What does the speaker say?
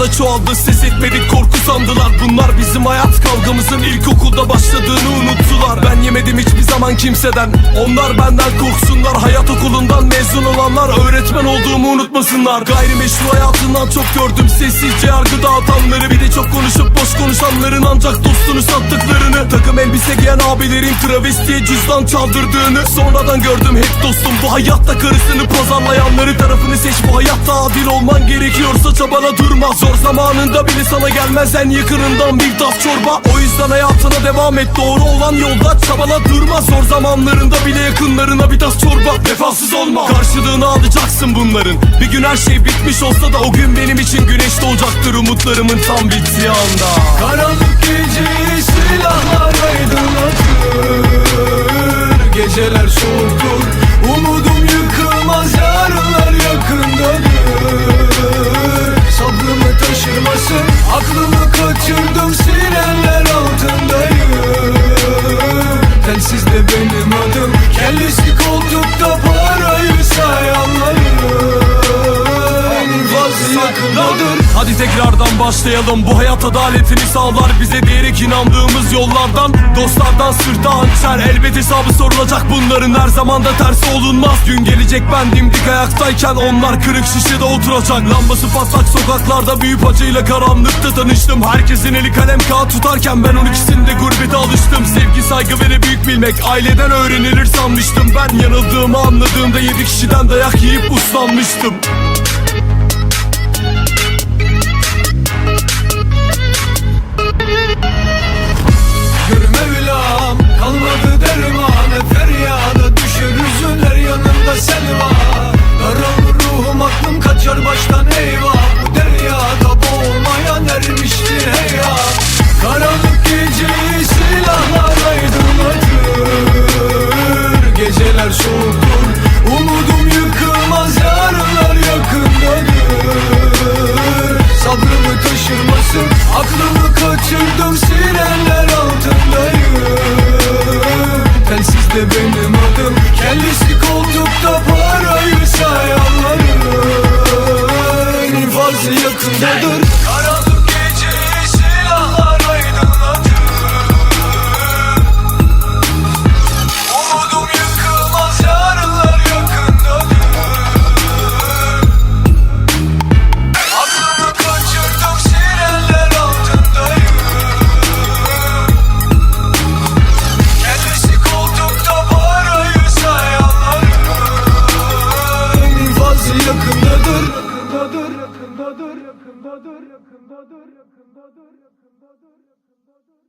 da çoğaldı Ses etmedik korku sandılar. Bunlar bizim hayat kavgamızın ilkokulda başladığını unuttular Ben yemedim hiçbir zaman kimseden. Onlar benden korksunlar Hayat okulundan mezun olanlar Öğretmen olduğumu unutmasınlar. Gayrimeşru hayatından çok gördüm Sessizce yargı dağıtanları. Bir de çok konuşup boş konuşanların Ancak dostunu sattıklarını. Takım elbise giyen abilerin Travestiye cüzdan çaldırdığını. Sonradan gördüm hep dostum Bu hayatta karısını pazarlayanları. Tarafını seç bu hayatta adil olman gerekiyorsa Çabala durma. Zor zamanında bile sana gelmez en yakınından bir tas çorba. O yüzden hayatına devam et Doğru olan yolda çabala durma. Zor zamanlarında bile yakınlarına bir tas çorba. Vefasız olma. Karşılığını alacaksın bunların. Bir gün her şey bitmiş olsa da O gün benim için güneş doğacaktır Umutlarımın tam bittiği anda. Karanlık geceyi silahlar aydınlatır Hadi tekrardan başlayalım. Bu hayat adaletini sağlar Bize diyerek inandığımız yollardan. Dostlardan sırta hançer. Elbet hesabı sorulacak bunların Her zaman da tersi olunmaz. Gün gelecek ben dimdik ayaktayken Onlar kırık şişede oturacak. Lambası patlak sokaklarda Büyük acıyla karanlıkta tanıştım. Herkesin eli kalem kağıt tutarken Ben on ikisinde gurbete alıştım. Sevgi saygı ve de büyük bilmek. Aileden öğrenilir sanmıştım Ben yanıldığımı anladığımda Yedi kişiden dayak yiyip uslanmıştım De benim adım? Kellesi koltukta parayı sayanların İnfazı yakındadır. Karanlık yakındadır, yakındadır, yakındadır, yakındadır, yakındadır,